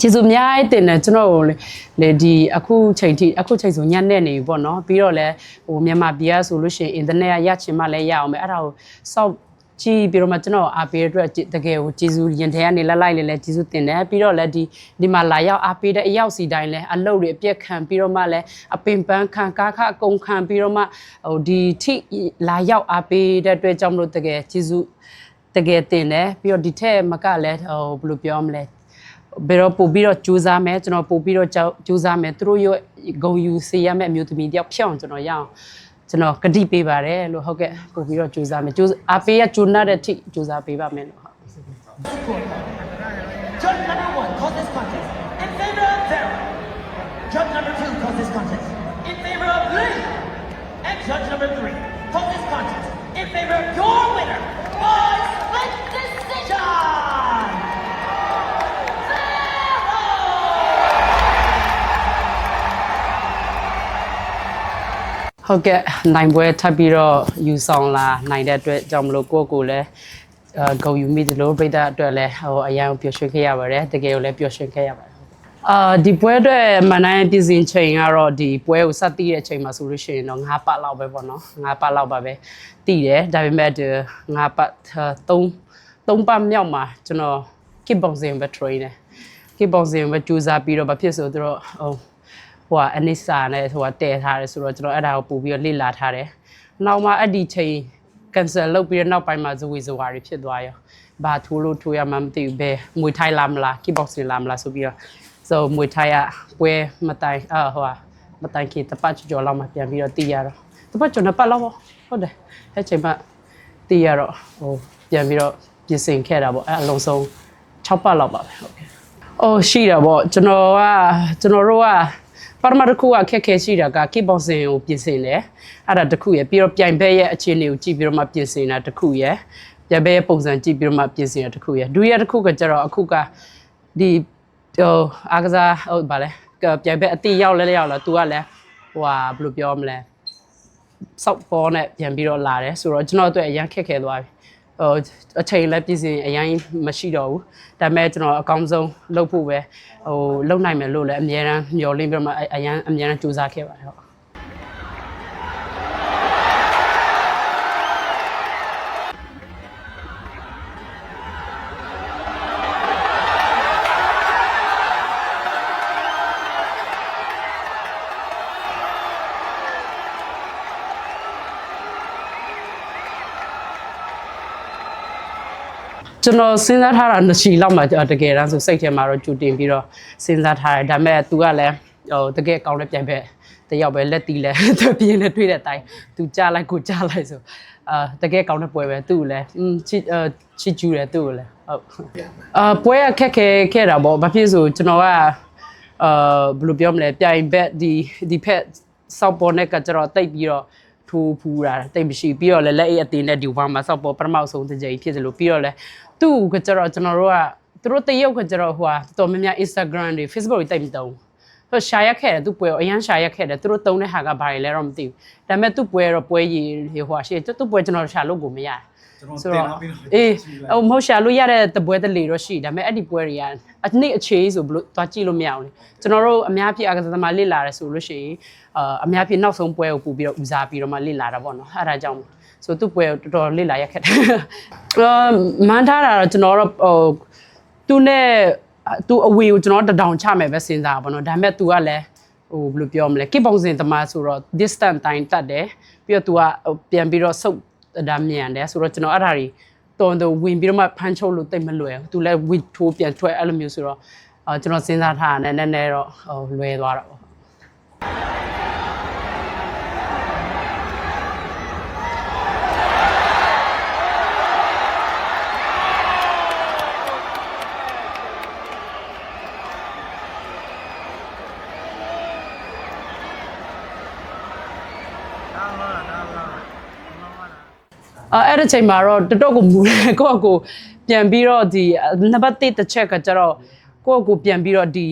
ကျေးဇူးအများကြီးတင်တယ်ကျွန်တော်တို့လေဒီအခုချိန်ထိအခုချိန်ဆိုညနေနေပြီပေါ့နော်ပြီးတော့လဲဟိုမြန်မာပြည်ကဆိုလို့ရှိရင်အင်တာနက်ကရချင်မှလည်းရအောင်ပဲအဲ့ဒါကိုစောက်ကြည့်ပြီးတော့မှကျွန်တော်အားပေးတဲ့အတွက်တကယ်ကိုကျေးဇူးရင်ထဲကနေလက်လိုက်လေးလဲကျေးဇူးတင်တယ်ပြီးတော့လဲဒီဒီမှာလာရောက်အားပေးတဲ့အရောက်စီတိုင်းလဲအလုပ်တွေအပြက်ခံပြီးတော့မှလဲအပင်ပန်းခံကားခအကုန်ခံပြီးတော့မှဟိုဒီထိလာရောက်အားပေးတဲ့အတွက်ကြောင့်မလို့တကယ်ကျေးဇူးတကယ်တင်တယ်ပြီးတော့ဒီထက်မကလည်းဟိုဘယ်လိုပြောမလဲ ဘယ်တော့ပို့ပြီးတော့ကြိုးစားမယ်ကျွန်တော်ပို့ပြီးတော့ကြောက်ကြိုးစားမယ်သူတို့ရဲ့ဂုံယူစေရမယ့်အမျိုးသမီးတယောက်ဖြစ်အောင်ကျွန်တော်ရအောင်ကျွန်တော်ကတိပေးပါတယ်လို့ဟုတ်ကဲ့ပို့ပြီးတော့ကြိုးစားမယ်ကြိုးအပေးရကြိုးနာတဲ့အထိကြိုးစားပေးပါမယ်လို့ဟုတ် Judge number one calls this contest in favor of Vera. Judge number two calls this contest in favor of Lee. And judge number three calls this contest in favor of your ဟုတ်ကဲ့နိုင်ပွဲထပ်ပြီးတော့ယူဆောင်လာနိုင်တဲ့အတွက်ကြောင့်မလို့ကိုယ့်ကိုယ်လည်းအဲဂုံယူမိသလိုပြိတ္တအတွက်လည်းဟိုအရန်ပျော်ရွှင်ခဲ့ရပါတယ်တကယ်ကိုလည်းပျော်ရွှင်ခဲ့ရပါတယ်အာဒီပွဲအတွက်မန်နိုင်ပြည်စင်ချိန်ကတော့ဒီပွဲကိုစက်တည်တဲ့အချိန်မှာဆိုလို့ရှိရင်တော့9ပတ်လောက်ပဲပေါ့နော်9ပတ်လောက်ပါပဲတည်တယ်ဒါပေမဲ့ဒီ9ပတ်3 3ပတ်မြောက်မှာကျွန်တော် kick boxing ပဲ train တယ် kick boxing ပဲကြိုးစားပြီးတော့ဘာဖြစ်ဆိုတော့ဟို ဟိုအနစ်စာနဲ့ဟိုတည်ထားတယ်ဆိုတော့ကျွန်တော်အဲ့ဒါကိုပို့ပြီးတော့လေ့လာထားတယ်နောက်မှအဲ့ဒီချိန် cancel လုပ်ပြီးတော့နောက်ပိုင်းမှာဇဝေဇဝါတွေဖြစ်သွားရောဘာထိုးလို့ထိုးရမှမသိဘူးပဲမွေထိုင်လာမလား kick boxing လာမလားဆိုပြီးတော့ so မွေထိုင်ရပွဲမတိုင်အဟိုဟာမတိုင်ခေတပတ်ကျော်လောက်မှပြန်ပြီးတော့တည်ရတော့တပတ်ကျော်နှစ်ပတ်လောက်ပေါ့ဟုတ်တယ်အဲ့ချိန်မှတည်ရတော့ဟိုပြန်ပြီးတော့ပြင်ဆင်ခဲ့တာပေါ့အဲ့အလုံးစုံ6ပတ်လောက်ပါပဲဟုတ်ကဲ့အိုးရှိတာပေါ့ကျွန်တော်ကကျွန်တော်တို့က ပထမတစ်ခုကခက်ခဲရှိတာက kick boxing ကိုပြင်ဆင်တယ်အဲ့ဒါတစ်ခုရယ်ပြီးတော့ပြိုင်ဘက်ရဲ့အခြေအနေကိုကြည့်ပြီးတော့မှပြင်ဆင်တာတစ်ခုရယ်ပြိုင်ဘက်ရဲ့ပုံစံကြည့်ပြီးတော့မှပြင်ဆင်တာတစ်ခုရယ်ဒုတိယတစ်ခုကကျတော့အခုကဒီဟိုအားကစားဟုတ်ဗာလဲကပြိုင်ဘက်အတိရောက်လဲရောက်လာ तू ကလည်းဟိုဟာဘယ်လိုပြောမလဲစောက်ပေါ်နဲ့ပြန်ပြီးတော့လာတယ်ဆိုတော့ကျွန်တော်တို့အရန်ခက်ခဲသွားပြီ ဟိုအချိန်လည်းပြည်စင်အရင်မရှိတော့ဘူးဒါပေမဲ့ကျွန်တော်အကောင်းဆုံးလုပ်ဖို့ပဲဟိုလုပ်နိုင်မယ်လို့လည်းအများအားမျှော်လင့်ပြီးတော့မှအရန်အများအားကြိုးစားခဲ့ပါတယ်ဟုတ် ကျွန်တော်စဉ်းစားထားတာနှစ်ချီလောက်မှတကယ်တမ်းဆိုစိတ်ထဲမှာတော့ကြိုတင်ပြီးတော့စဉ်းစားထားတယ်ဒါပေမဲ့ तू ကလည်းဟိုတကယ်ကောင်းတဲ့ပြိုင်ဘက်တယောက်ပဲလက်တီးလဲသူပြင်းနဲ့တွေ့တဲ့အတိုင်း तू ကြားလိုက်ကိုကြားလိုက်ဆိုအာတကယ်ကောင်းတဲ့ပွဲပဲသူ့ကိုလည်းอืมချစ်အာချစ်ကျူးတယ်သူ့ကိုလည်းဟုတ်အာပွဲကခက်ခဲခဲ့တာပေါ့ဘာဖြစ်ဆိုကျွန်တော်ကအာဘယ်လိုပြောမလဲပြိုင်ဘက်ဒီဒီဖက်စောက်ပေါ်နဲ့ကကျတော့တိတ်ပြီးတော့ထိုးဖူးတာတိတ်မရှိပြီးတော့လည်းလက်အိတ်အသေးနဲ့ဒီဝါမှာစောက်ပေါ်ပထမဆုံးတစ်ကြိမ်ဖြစ်တယ်လို့ပြီးတော့လည်း သူ့ကကျတော့ကျွန်တော်တို့ကသူတို့တရုတ်ကကျတော့ဟိုဟာတော်များများ Instagram တွေ Facebook တွေတိတ်မသုံးဘူးဆိုရှာရက်ခဲ့တယ်သူ့ပွဲကိုအရန်ရှာရက်ခဲ့တယ်သူတို့တုံးတဲ့ဟာကဘာတွေလဲတော့မသိဘူးဒါပေမဲ့သူ့ပွဲတော့ပွဲရည်ဟိုဟာရှေ့သူ့ပွဲကျွန်တော်ရှာလို့ကိုမရတယ်ကျွန်တော်တင်လာပြီးတော့အေးဟိုမဟုတ်ရှာလို့ရတဲ့တပွဲတလေတော့ရှိဒါပေမဲ့အဲ့ဒီပွဲတွေကအနှစ်အခြေဆိုဘလို့သွားကြည့်လို့မရအောင်လေကျွန်တော်တို့အများဖြစ်အကစားသမားလစ်လာတယ်ဆိုလို့ရှိရင်အာအများဖြစ်နောက်ဆုံးပွဲကိုပူပြီးတော့ဦးစားပြီးတော့မှလစ်လာတာပေါ့နော်အဲ့ဒါကြောင့် ဆိုသူ့ပွဲကိုတော်တော်လစ်လာရက်ခက်တယ်အာမန်ထားတာတော့ကျွန်တော်တော့ဟိုသူနဲ့သူအဝေကိုကျွန်တော်တတောင်ချမယ်ပဲစဉ်းစားပါဘောနော်ဒါပေမဲ့ तू ကလည်းဟိုဘယ်လိုပြောမလဲကိပုံစင်သမားဆိုတော့ distance တိုင်းတတ်တယ်ပြီးတော့ तू ကပြန်ပြီးတော့ဆုတ်ဒါမြန်တယ်ဆိုတော့ကျွန်တော်အဲ့ဒါတွေတော်တော်ဝင်ပြီးတော့မှဖမ်းချုပ်လို့တိတ်မလွယ်ဘူး तू လည်းဝစ်ထိုးပြန်ထွက်အဲ့လိုမျိုးဆိုတော့အာကျွန်တော်စဉ်းစားထားတာနည်းနည်းတော့ဟိုလွယ်သွားတော့ အဲ အဲ့ဒီချိန်မှာတော့တော်တော်ကိုမူတယ်ကိုယ့်အကိုပြန်ပြီးတော့ဒီနံပါတ်1တစ်ချက်ကကျတော့ကိုယ့်အကိုပြန်ပြီးတော့ဒီ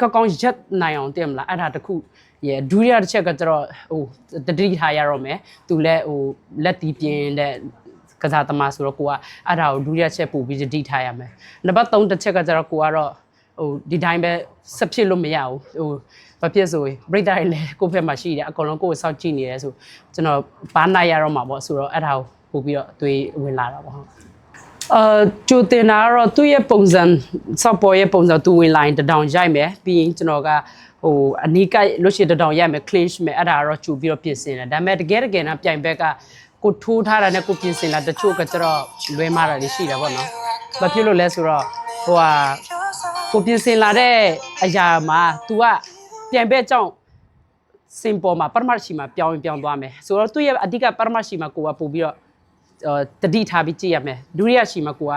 ကောက်ကောင်းရက်နိုင်အောင်တင်မလားအဲ့ဒါတခုရဲ့ဒုတိယတစ်ချက်ကကျတော့ဟိုတတိထားရတော့မယ်သူလည်းဟိုလက်တီးပြင်းတဲ့ကစားသမားဆိုတော့ကိုကအဲ့ဒါကိုဒုတိယချက်ပို့ပြီးတတိထားရမယ်နံပါတ်3တစ်ချက်ကကျတော့ကိုကတော့ဟိုဒီတိုင်းပဲဆက်ဖြစ်လို့မရဘူးဟို ဘာဖြစ်ဆိုရင်ပြိတ္တာတွေလည်းကိုယ့်ဘက်မှာရှိတယ်အကုန်လုံးကိုယ့်ကိုစောင့်ကြည့်နေတယ်ဆိုကျွန်တော်ဘာနိုင်ရတော့မှာပေါ့ဆိုတော့အဲ့ဒါကိုပို့ပြီးတော့တွေးဝင်လာတာပေါ့ဟုတ်အာကျူတင်တာကတော့သူ့ရဲ့ပုံစံဆော့ပေါ်ရဲ့ပုံစံသူဝင်လာရင်တဒေါင်ရိုက်မယ်ပြီးရင်ကျွန်တော်ကဟိုအနီးကပ်လို့ရှိရင်တဒေါင်ရိုက်မယ် clinch မယ်အဲ့ဒါကတော့ကျူပြီးတော့ပြင်ဆင်တယ်ဒါပေမဲ့တကယ်တကယ်တော့ပြိုင်ဘက်ကကိုထိုးထားတာနဲ့ကိုပြင်ဆင်လာတချို့ကကျတော့လွဲမားတာတွေရှိတယ်ပေါ့နော်ဘာဖြစ်လို့လဲဆိုတော့ဟိုဟာကိုပြင်ဆင်လာတဲ့အရာမှာ तू က ပြိုင်ဘက်ကြောင့်စင်ပေါ်မှာပရမတ်ရှိမှာပြောင်းရင်ပြောင်းသွားမယ်ဆိုတော့သူ့ရဲ့အဓိကပရမတ်ရှိမှာကိုကပို့ပြီးတော့အာတတိထားပြီးကြည့်ရမယ်ဒုတိယရှိမှာကိုက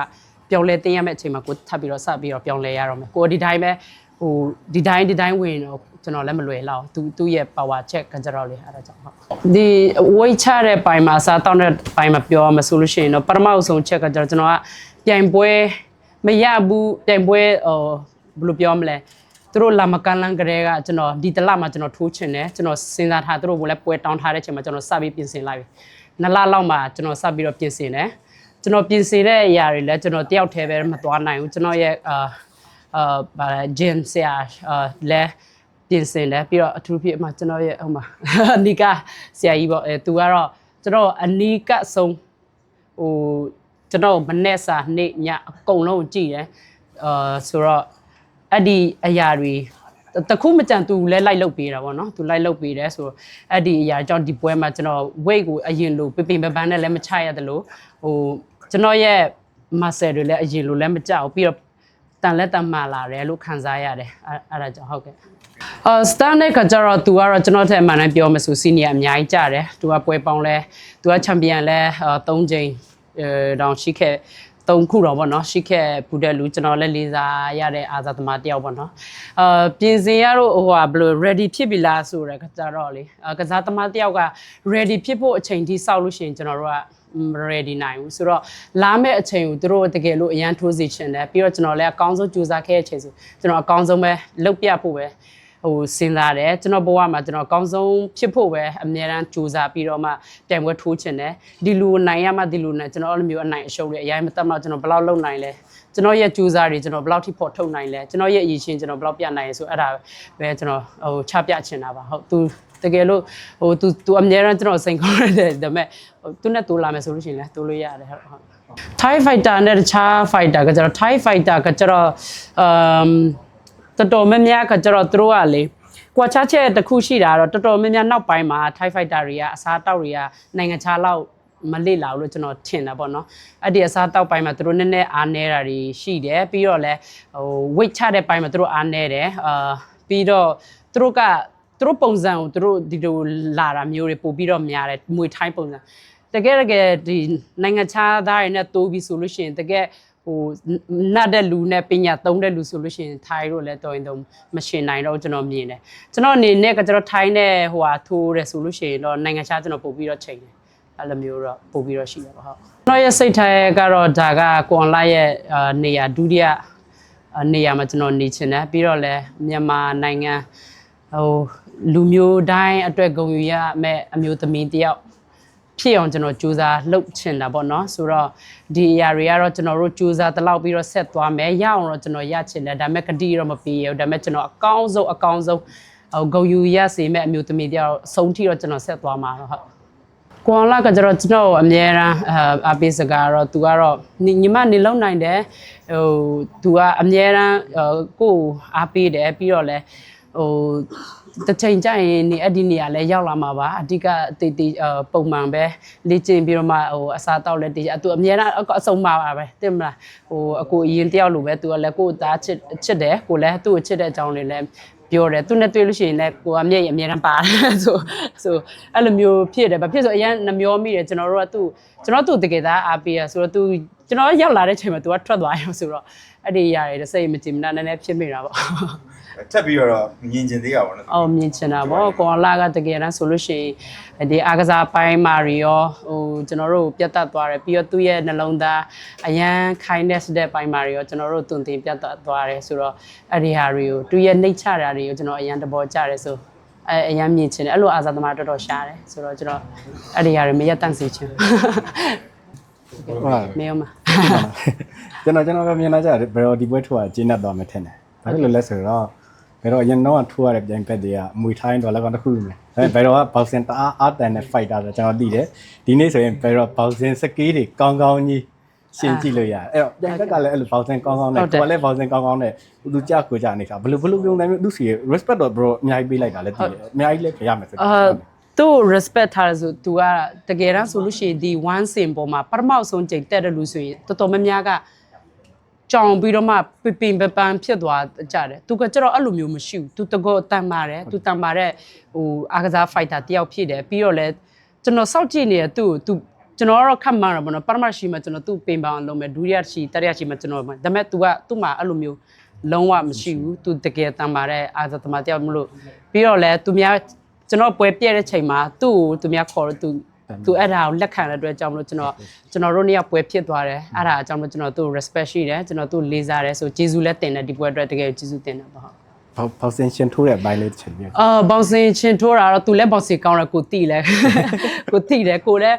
ပြောင်းလဲတင်ရမယ့်အချိန်မှာကိုထပ်ပြီးတော့စပြီးတော့ပြောင်းလဲရတော့မယ်ကိုကဒီတိုင်းပဲဟိုဒီတိုင်းဒီတိုင်းဝင်တော့ကျွန်တော်လည်းမလွယ်လောက်သူသူ့ရဲ့ power check ကကြတော့လေအဲ့ဒါကြောင့်ဟုတ်ဒီ weight ချတဲ့ပိုင်းမှာစားတောင်းတဲ့ပိုင်းမှာပြောမှဆိုလို့ရှိရင်တော့ပရမတ်ဆုံး check ကကြတော့ကျွန်တော်ကပြိုင်ပွဲမရဘူးပြိုင်ပွဲဟိုဘယ်လိုပြောမလဲ သူတို့လာမကန်လန်းကလေးကကျွန်တော်ဒီတလမှာကျွန်တော်ထိုးချင်တယ်ကျွန်တော်စဉ်းစားထားသူတို့ကလည်းပွဲတောင်းထားတဲ့အချိန်မှာကျွန်တော်စပြီးပြင်ဆင်လိုက်ပြီနှစ်လလောက်မှကျွန်တော်စပြီးတော့ပြင်ဆင်တယ်ကျွန်တော်ပြင်ဆင်တဲ့အရာတွေလည်းကျွန်တော်တယောက်တည်းပဲမသွားနိုင်ဘူးကျွန်တော်ရဲ့အာအာဗာဂျင်ဆရာအာလဲပြင်ဆင်တယ်ပြီးတော့အထူးဖြစ်အမှကျွန်တော်ရဲ့ဟိုမှာအနီကဆရာကြီးပေါ့အဲသူကတော့ကျွန်တော်အနီကဆုံးဟိုကျွန်တော်မနေ့စာနေ့ညအကုန်လုံးကြည့်တယ်အာဆိုတော့ အဲ့ဒီအရာတွေတခုမကြံသူလဲလိုက်လုတ်ပေးတာပေါ့နော်သူလိုက်လုတ်ပေးတယ်ဆိုတော့အဲ့ဒီအရာကြောင့်ဒီပွဲမှာကျွန်တော် weight ကိုအရင်လိုပပင်ပပန်းနဲ့လည်းမချရတယ်လို့ဟိုကျွန်တော်ရဲ့ muscle တွေလည်းအရင်လိုလည်းမကြောက်ပြီးတော့တန်လက်တန်မာလာတယ်လို့ခံစားရတယ်အဲ့အဲ့ဒါကြောင့်ဟုတ်ကဲ့အာစတန်တဲ့ကကြတော့ तू ကတော့ကျွန်တော်ထက်အမှန်တမ်းပြောမဆိုစီနီယာအများကြီးကြတယ်။ तू ကပွဲပေါင်းလဲ तू ကချန်ပီယံလဲ3ချိန်အဲတောင်ရှိခဲ့ သုံးခုတော့ဗောနော်ရှိခဲ့ပူတဲ့လူကျွန်တော်လည်းလေးစားရတဲ့အာဇာသမားတယောက်ဗောနော်အာပြင်စင်ရတော့ဟိုဟာဘယ်လို ready ဖြစ်ပြီလားဆိုတော့ကြတော့လေအာကစားသမားတယောက်က ready ဖြစ်ဖို့အချိန်ထိစောက်လို့ရှိရင်ကျွန်တော်တို့ကမ ready နိုင်ဘူးဆိုတော့လာမယ့်အချိန်ကိုသူတို့တကယ်လို့အရန်ထိုးစီချင်တယ်ပြီးတော့ကျွန်တော်လည်းအကောင်းဆုံးကြိုးစားခဲ့တဲ့အချိန်ဆိုကျွန်တော်အကောင်းဆုံးပဲလုပ်ပြဖို့ပဲ ဟိုစဉ်းစားတယ်ကျွန်တော်ဘဝမှာကျွန်တော်အကောင်းဆုံးဖြစ်ဖို့ပဲအများအားကြိုးစားပြီးတော့မှပြန်ပွဲထိုးချင်တယ်ဒီလူကိုနိုင်ရမှဒီလူနဲ့ကျွန်တော်အဲ့လိုမျိုးအနိုင်အရှုံးတွေအရင်မတတ်မှကျွန်တော်ဘယ်လောက်လုပ်နိုင်လဲကျွန်တော်ရဲ့ကြိုးစားတွေကျွန်တော်ဘယ်လောက်ထိဖော်ထုတ်နိုင်လဲကျွန်တော်ရဲ့အရေးရှင်ကျွန်တော်ဘယ်လောက်ပြနိုင်လဲဆိုအဲ့ဒါပဲကျွန်တော်ဟိုချပြချင်တာပါဟုတ်သူတကယ်လို့ဟို तू तू အများအားကျွန်တော်စိန်ခေါ်ရတယ်ဒါပေမဲ့သူနဲ့တူလာမယ်ဆိုလို့ရှိရင်လည်းတူလို့ရတယ်ဟုတ်ဟုတ် Thai fighter နဲ့တခြား fighter ကကျတော့ Thai fighter ကကျတော့အမ် တော်တော်များများကကျတော့သူတို့ကလေကွာခြားချက်တစ်ခုရှိတာတော့တော်တော်များများနောက်ပိုင်းမှာ Thai fighter တွေကအစားတောက်တွေကနိုင်ငံခြားလောက်မလေ့လာဘူးလို့ကျွန်တော်ထင်တာပေါ့နော်အဲ့ဒီအစားတောက်ပိုင်းမှာသူတို့နည်းနည်းအားနည်းတာတွေရှိတယ်ပြီးတော့လည်းဟို weight ချတဲ့ပိုင်းမှာသူတို့အားနည်းတယ်အာပြီးတော့သူတို့ကသူတို့ပုံစံကိုသူတို့ဒီလိုလာတာမျိုးတွေပို့ပြီးတော့များတယ်မွေထိုင်းပုံစံတကယ်တကယ်ဒီနိုင်ငံခြားသားတွေနဲ့တိုးပြီးဆိုလို့ရှိရင်တကယ် ဟိုနတ်တဲ့လူနဲ့ပညာသုံးတဲ့လူဆိုလို့ရှိရင်ထိုင်းတို့လည်းတော်ရင်တော့မရှင်နိုင်တော့ကျွန်တော်မြင်တယ်ကျွန်တော်အနေနဲ့ကကျွန်တော်ထိုင်းနဲ့ဟိုဟာထိုးတယ်ဆိုလို့ရှိရင်တော့နိုင်ငံခြားကျွန်တော်ပို့ပြီးတော့ချိန်တယ်အဲ့လိုမျိုးတော့ပို့ပြီးတော့ရှိတယ်ပေါ့ဟုတ်ကျွန်တော်ရဲ့စိတ်ထားကတော့ဒါကကွန်လိုက်ရဲ့အာနေရာဒုတိယအာနေရာမှာကျွန်တော်နေချင်တယ်ပြီးတော့လည်းမြန်မာနိုင်ငံဟိုလူမျိုးတိုင်းအတွက်ဂုဏ်ယူရမယ့်အမျိုးသမီးတစ်ယောက် ဖြစ်အောင်ကျွန်တော်ကြိုးစားလှုပ်ချင်တာပေါ့နော်ဆိုတော့ဒီအရာတွေကတော့ကျွန်တော်တို့ကြိုးစားတလောက်ပြီးတော့ဆက်သွားမယ်ရအောင်တော့ကျွန်တော်ရချင်တယ်ဒါပေမဲ့ကတိတော့မပြီးရဘူးဒါပေမဲ့ကျွန်တော်အကောင်းဆုံးအကောင်းဆုံးဟိုဂုံယူရစေမဲ့အမျိုးသမီးတယောက်အဆုံးထိတော့ကျွန်တော်ဆက်သွားမှာတော့ဟုတ်ကွန်လာကကျတော့ကျွန်တော်အမြဲတမ်းအပေးစကားတော့ तू ကတော့ညီညီမနေလုံးနိုင်တယ်ဟို तू ကအမြဲတမ်းကိုယ်အားပေးတယ်ပြီးတော့လဲ ဟိုတစ်ချိန်ကျရင်နေအဲ့ဒီနေရာလဲရောက်လာမှာပါအဓိကတေတေပုံမှန်ပဲလေ့ကျင့်ပြီးတော့မှဟိုအစားတောက်လဲတေးအသူအများအားအဆုံးပါပါပဲတင်မလားဟိုအကိုအရင်တယောက်လိုပဲသူကလဲကိုယ်သားချစ်ချစ်တယ်ကိုလဲသူ့ကိုချစ်တဲ့အကြောင်းတွေလဲပြောတယ်သူနဲ့တွေ့လို့ရှိရင်လည်းကိုကမျက်ရည်အများအားပါတယ်ဆိုဆိုအဲ့လိုမျိုးဖြစ်တယ်ဘာဖြစ်ဆိုအရင်နှမျောမိတယ်ကျွန်တော်တို့ကသူ့ကျွန်တော်သူ့တကယ်သားအားပေးရဆိုတော့သူကျွန်တော်ရောက်လာတဲ့ချိန်မှာ तू ကထွက်သွားရောဆိုတော့အဲ့ဒီရတယ်စိတ်မကြည်မနာနည်းနည်းဖြစ်မိတာပေါ့ ထပ်ပြီးတော့မြင်ကျင်သေးရပါတော့အောင်မြင်ချင်တာပေါ့ကွန်လာကတကယ်တမ်းဆိုလို့ရှိရင်ဒီအားကစားပိုင်းမှာတွေရောဟိုကျွန်တော်တို့ပြတ်တက်သွားတယ်ပြီးတော့သူ့ရဲ့နှလုံးသားအရန် kindness တဲ့ပိုင်းမှာတွေရောကျွန်တော်တို့တုန်တင်ပြတ်တက်သွားတယ်ဆိုတော့အဲ့ဒီဟာတွေကိုသူ့ရဲ့နှိတ်ချတာတွေကိုကျွန်တော်အရန်တဘောကြတယ်ဆိုအဲအရန်မြင်ချင်တယ်အဲ့လိုအာဇာသမားတော်တော်ရှားတယ်ဆိုတော့ကျွန်တော်အဲ့ဒီဟာတွေမရက်တန့်စေချင်ဟုတ်လားမေယောမကျွန်တော်ကျွန်တော်ပဲမြင်လာကြတယ်ဘယ်တော့ဒီပွဲထွားကျင်းတတ်သွားမယ်ထင်တယ်ဘာဖြစ်လို့လဲဆိုတော့ ဘယ်တော့အရင်တော့ထိုးရတဲ့ပြိုင်ဘက်တွေကအမွေထိုင်းတော့လည်းကောင်းတစ်ခုပဲဒါပေမဲ့ဘယ်တော့ကဘောက်ဆင်တအားအားတန်တဲ့ fighter ဆိုကျွန်တော်သိတယ်ဒီနေ့ဆိုရင်ဘယ်တော့ဘောက်ဆင်စကေးတွေကောင်းကောင်းကြီးရှင်းကြည့်လို့ရတယ်အဲ့တော့ပြိုင်ဘက်ကလည်းအဲ့လိုဘောက်ဆင်ကောင်းကောင်းနဲ့ကိုယ်လည်းဘောက်ဆင်ကောင်းကောင်းနဲ့သူကြကိုကြနေတာဘယ်လိုဘယ်လိုပုံစံမျိုးသူစီ respect တော့ bro အများကြီးပေးလိုက်တာလည်းသိတယ်အများကြီးလည်းကြရမယ်ဆိုအာသူ့ respect ထားတယ်ဆို तू ကတကယ်တမ်းဆိုလို့ရှိရင်ဒီ one sim ပေါ်မှာပထမဆုံးချိန်တက်တယ်လို့ဆိုရင်တော်တော်များများက ကြောင်ပြီးတော့မှပပင်ပပန်ဖြစ်သွားကြတယ်။ तू ကကျတော့အဲ့လိုမျိုးမရှိဘူး။ तू တကောတန်ပါတယ်။ तू တန်ပါတဲ့ဟိုအားကစား fighter တယောက်ဖြစ်တယ်ပြီးတော့လဲကျွန်တော်စောင့်ကြည့်နေတဲ့သူ့ကို तू ကျွန်တော်ကတော့ခတ်မှန်းရပါတော့ပထမရှိမှကျွန်တော်သူ့ပင်ပအောင်လုပ်မယ်ဒုတိယရှိတတိယရှိမှကျွန်တော်ဒါပေမဲ့ तू ကသူ့မှာအဲ့လိုမျိုးလုံးဝမရှိဘူး तू တကယ်တန်ပါတဲ့အာဇာသမားတယောက်မလို့ပြီးတော့လဲသူများကျွန်တော်ပွဲပြည့်တဲ့ချိန်မှာသူ့ကိုသူများခေါ်တော့ तू သူအဲ့ဒါကိုလက်ခံတဲ့အတွက်ကြောင့်မလို့ကျွန်တော်ကျွန်တော်တို့နေ့ကပွဲဖြစ်သွားတယ်အဲ့ဒါအကြောင်းမလို့ကျွန်တော်သူ့ကို respect ရှိတယ်ကျွန်တော်သူ့ကိုလေးစားတယ်ဆိုကျေးဇူးလည်းတင်တယ်ဒီပွဲအတွက်တကယ်ကျေးဇူးတင်တယ်ပေါ့ဟုတ် ဘောက်ဘောက်ဆင်ရှင်ထိုးတဲ့ဘိုင်းလေးတစ်ချိန်ပြ အာဘောင်စင်ချင်းထိုးတာတော့သူလည်းဘောင်စင်ကောင်းတယ်ကိုတိလဲကိုတိတယ်ကိုလည်း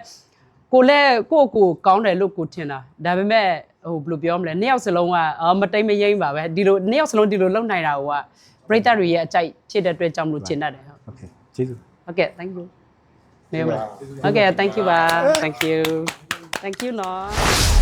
ကိုလည်းကိုယ့်ကိုကောင်းတယ်လို့ကိုထင်တာဒါပေမဲ့ဟိုဘယ်လိုပြောမလဲနှစ်ယောက်စလုံးကအာမတိမ်မယိမ့်ပါပဲဒီလိုနှစ်ယောက်စလုံးဒီလိုလုံနိုင်တာဟိုကပရိသတ်တွေရဲ့အကြိုက်ဖြစ်တဲ့အတွက်ကြောင့်မလို့ကျင်တတ်တယ်ဟုတ် โอเคကျေးဇူး ဟုတ်ကဲ့ thank you နေပါဟုတ်ကဲ့ thank you ပါ thank you thank you နော်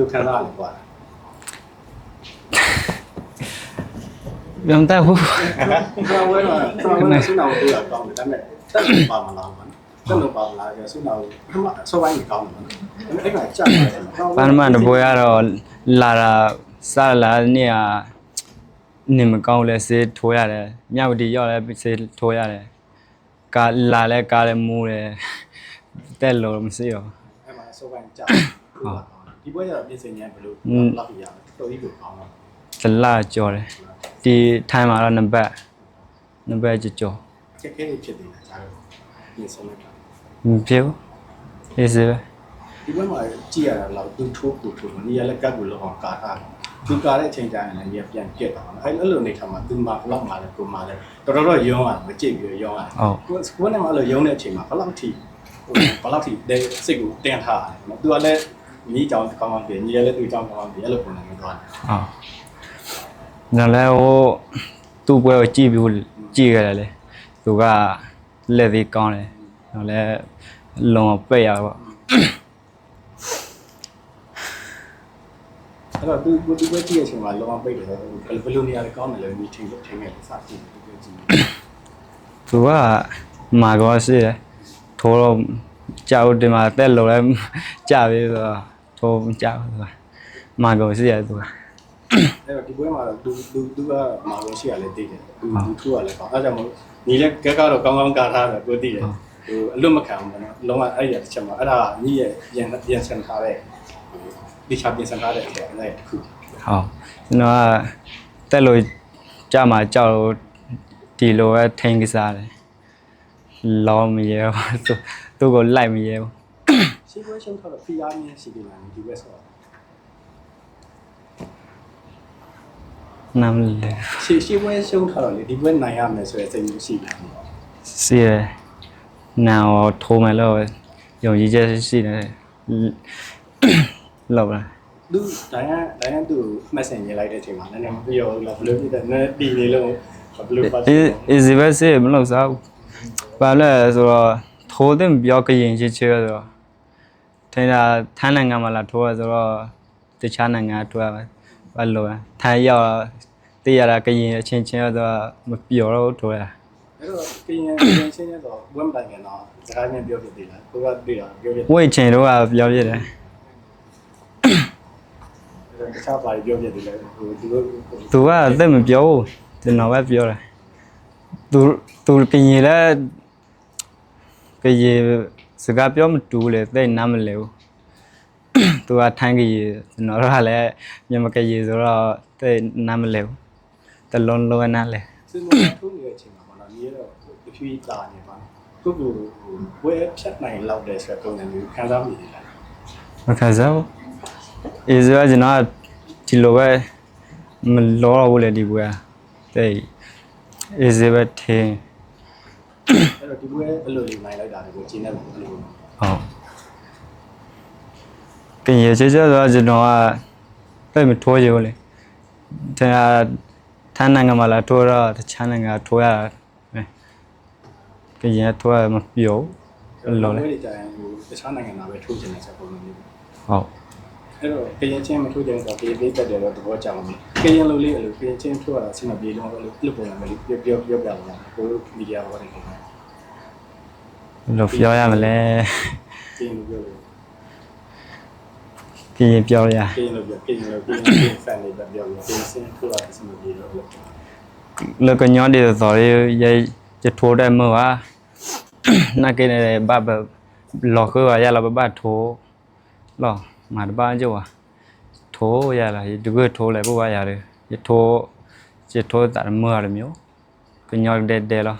လိုခံစားရလဲကွာပြန်တက်ဘူးပထမပွဲတော့ပထမပွဲနဲ့ဆုနာကိုတွေ့ရကောင်းတယ်ဒါပေမဲ့တက်လို့ပါမလားကွာတက်လို့ပါမလားကျဆုနာကိုပထမအစောပိုင်းကြီးကောင်းတယ်ဒါပေမဲ့အဲ့ကကြာတယ်ဘာမှမတပွဲကတော့လာတာစလာနေ့ကနေမကောင်းလဲစေးထိုးရတယ်ညဝတီရောက်လဲစေးထိုးရတယ်ကာလာလဲကားလဲမိုးတယ်တက်လို့မရှိရောအဲ့မှာအစောပိုင်းကြာ ဒီပွဲကျတော့ပြင်ဆင်ဉာဏ်ဘယ်လိုလောက်ပြရလဲတော်ကြီးကိုကောင်းတော့ဇလာကြော်တယ်ဒီထိုင်မှာတော့နံပါတ်နံပါတ်ကြော်ကြော်ချက်ခဲနေဖြစ်နေတာကြာတော့ပြင်ဆင်လိုက်တာမဖြစ်ဘူးအေးစေပဲဒီပွဲမှာကြည့်ရတာတော့သူထိုးကိုထိုးနေရလက်ကပ်ကိုလောက်အောင်ကာထားတယ်သူကာတဲ့အချိန်ကျရင်လည်းရပြန်ပြက်တာအဲ့အဲ့လိုနေထားမှာသူမှဘလောက်မှလဲကိုမှလဲတော်တော်တော့ယုံရမကြည့်ပြီးယုံရဟုတ်ကိုစကွန်းနဲ့မှအဲ့လိုယုံတဲ့အချိန်မှာဘလောက်ထိဘလောက်ထိတဲ့စိတ်ကိုတင်ထားတယ်နော်သူကလည်း ညီကြောင်ကောင်းကောင်းပြညီလည်းသူကြောင်ကောင်းကောင်းပြအဲ့လိုပုံစံမျိုးသွားတယ်ဟုတ်နော်လဲဟိုသူ့ပွဲကိုကြည့်ပြီးကြည့်ရတယ်လေသူကလက်သေးကောင်းတယ်နော်လဲလုံအောင်ပိတ်ရပါအဲ့တော့သူကိုဒီပွဲကြည့်တဲ့အချိန်မှာလောအောင်ပိတ်တယ်ဆိုဘယ်လိုနေရာလဲကောင်းတယ်လဲမိထင်လို့ထင်ခဲ့တယ်စကြည့်ဒီပွဲကြည့်သူကမာကောရှိတယ်ထိုးတော့ ကြောက်တယ်မှာတက်လို့လဲကြာပြီဆိုတော့ထိုးကြောက်သူကမာကောရှိတယ်သူကအဲ့တော့ဒီပွဲမှာသူသူသူကမာလို့ရှိရလဲသိတယ်သူသူထူရလဲကောင်းအဲ့ကြောင့်မို့ညီလည်းကက်ကတော့ကောင်းကောင်းကာထားတယ်ကိုသိတယ်ဟိုအလွတ်မခံဘူးနော်လုံးဝအဲ့ရတစ်ချက်မှာအဲ့ဒါညီရဲ့ပြန်ပြန်ဆန်ထားတဲ့ဒီချပြန်ဆန်ထားတဲ့အချက်အဲ့ဒါတစ်ခုဟုတ်ကျွန်တော်ကတက်လို့ကြာမှာကြောက်လို့ဒီလိုပဲထိန်ကစားတယ်လောမရဲဘူးသူ သူ့ကိုလိုက်မရဲဘူးရှိပွဲရှုံးထားတော့ PR မြင်ရှိပြီလားဒီဘက်ဆိုတော့နားမလဲရှိရှိပွဲရှုံးထားတော့လေဒီပွဲနိုင်ရမယ်ဆိုတဲ့စိတ်မျိုးရှိတယ်စီရယ်နာရောထိုးမယ်လို့ယုံကြည်ချက်ရှိတယ်လောက်လားသူဒိုင်ယန်ဒိုင်ယန်သူ့မှတ်စင်ရေးလိုက်တဲ့အချိန်မှာနည်းနည်းမပြောဘူးလားဘယ်လိုဖြစ်တယ်နည်းတီနေလို့ဘယ်လိုပတ်အေးအေးစီပဲစေမလို့စားဘူးဘာလဲဆိုတော့ ထိုးတဲ့ပြောကရင်ချစ်ချဲဆိုတော့ထိုင်တာထိုင်းနိုင်ငံမှာလာထိုးရဆိုတော့တခြားနိုင်ငံထိုးရဘာလို့လဲထိုင်းရောက်တည်ရတာကရင်အချင်းချင်းဆိုတော့မပြောတော့ထိုးရအဲ့တော့ကရင်ကရင်ချင်းရတော့ဝမ်တိုင်ကတော့စကားပြန်ပြောပြသေးလားကိုကတွေ့တာပြောပြဝိတ်ချင်တော့ပြောပြတယ်တခြားပါပြောပြသေးတယ်ဟိုသူတို့သူကသက်မပြောဘူးကျွန်တော်ပဲပြောတယ်သူသူကရင်လဲ ကရင်စကားပြောမတူလေသိနားမလဲဘူးသူကထိုင်းကရင်ကျွန်တော်တို့ကလည်းမြန်မာကရင်ဆိုတော့သိနားမလဲဘူးတလုံးလုံးနဲ့လေစင်မထိုးနေတဲ့အချိန်မှာပေါ့နော်ညီရတော့တဖြည်းတာနေပါကိုကိုဝဲဖြတ်နိုင်လောက်တဲ့ဆိုတော့ပုံစံမျိုးခံစားမိတယ်လားမခံစားဘူးအေးဆိုကျွန်တော်ဒီလိုပဲမလောတော့ဘူးလေဒီပွဲတဲ့အေးစေပဲထင်း အဲ့တော့ဒီဘွဲအဲ့လိုလေးနိုင်လိုက်တာကိုကျင်းနေတယ်ဘယ်လိုဟုတ်ကင်ရချေချေဆိုကျွန်တော်ကတိတ်မထိုးရဘူးလေတဲ့ထန်းနိုင်ငံမှာလာထိုးတော့တခြားနိုင်ငံထိုးရမယ်ကင်ရထိုးရမပြောဘူးလောလေဘွဲတွေကြာရင်ဟိုတခြားနိုင်ငံမှာပဲထိုးကျင်တဲ့ဆိုပုံစံမျိုးဟုတ် အဲ့တော့ကရင်ချင်းမထိုးကြရင်ဆိုတော့ပေးတက်တယ်တော့သဘောကျအောင်ကရင်လိုလေးအဲ့လိုကရင်ချင်းထိုးရတာအဆင်မပြေတော့အဲ့လိုအဲ့လိုပုံစံမျိုးလေးပြောပြောပြောပြပါဦးကိုမီဒီယာဘောတွေခင်ဗျာလောပြောရမလဲကရင်လိုပြောလို့ကင်ရပြောရကရင်လိုပြောကရင်လိုကရင်ဖန်လေးပဲပြောလို့ကရင်ချင်းထိုးရတာအဆင်မပြေတော့လို့လောကညောဒီဆိုရရရထိုးတယ်မဟာနာကိနေဘဘလောကရလာဘဘထိုးလော မာတပါကြောထိုးရလာဒီကွထိုးလေဘဘရတယ်ရထိုးရထိုးတာမရမျိုးကညောတဲ့တဲ့လော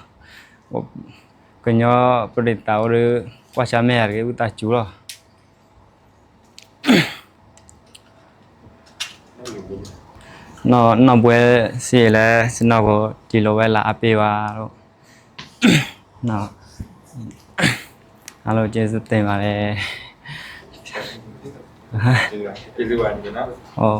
ကညောပရိတာရကွာချမဲရကေဥတာကျူလောနော်နော်ပွဲစီလဲစနော်ကိုဒီလိုပဲလာအပေးပါတော့နော်အားလုံးကျေးဇူးတင်ပါတယ် ကျေးဇူးပါကျေးဇူးပါညီနော်ဟော